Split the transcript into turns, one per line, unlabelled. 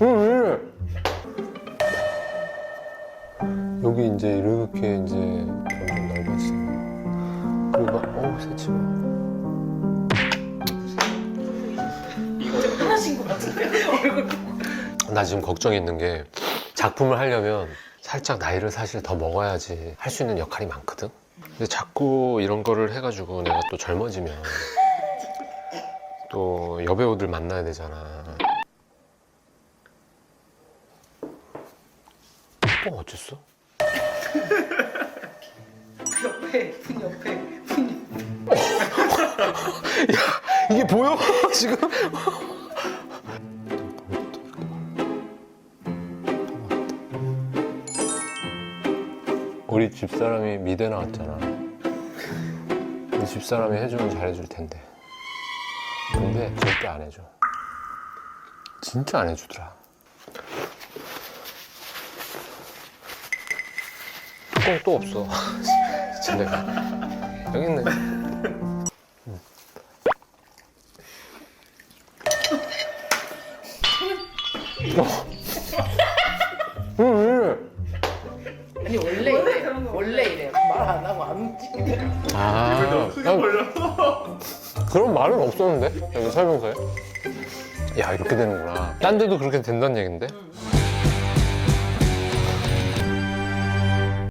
응, 응. 여기 이제 이렇게 이제 점점 넓어지는 그리고 막 어우 새치마
하나신 것 같은데 얼굴
나 지금 걱정 있는 게 작품을 하려면 살짝 나이를 사실 더 먹어야지 할 수 있는 역할이 많거든? 근데 자꾸 이런 거를 해가지고 내가 또 젊어지면 또 여배우들 만나야 되잖아 또 어쨌어?
옆에 분 옆에 분
이게 보여? 지금? 우리 집사람이 미대 나왔잖아. 우리 집사람이 해주면 잘해줄 텐데. 근데 절대 안 해줘. 진짜 안 해주더라. 뚜껑 또 없어. 진짜 내가. 여기 있네. 응, 응.
아니 원래 이래 원래 이래 말 안 하고 안 움직이네
아, 난
벌렸어.
그런 말은 없었는데 여기 설명서에. 야 이렇게 되는구나. 딴 데도 그렇게 된다는 얘긴데?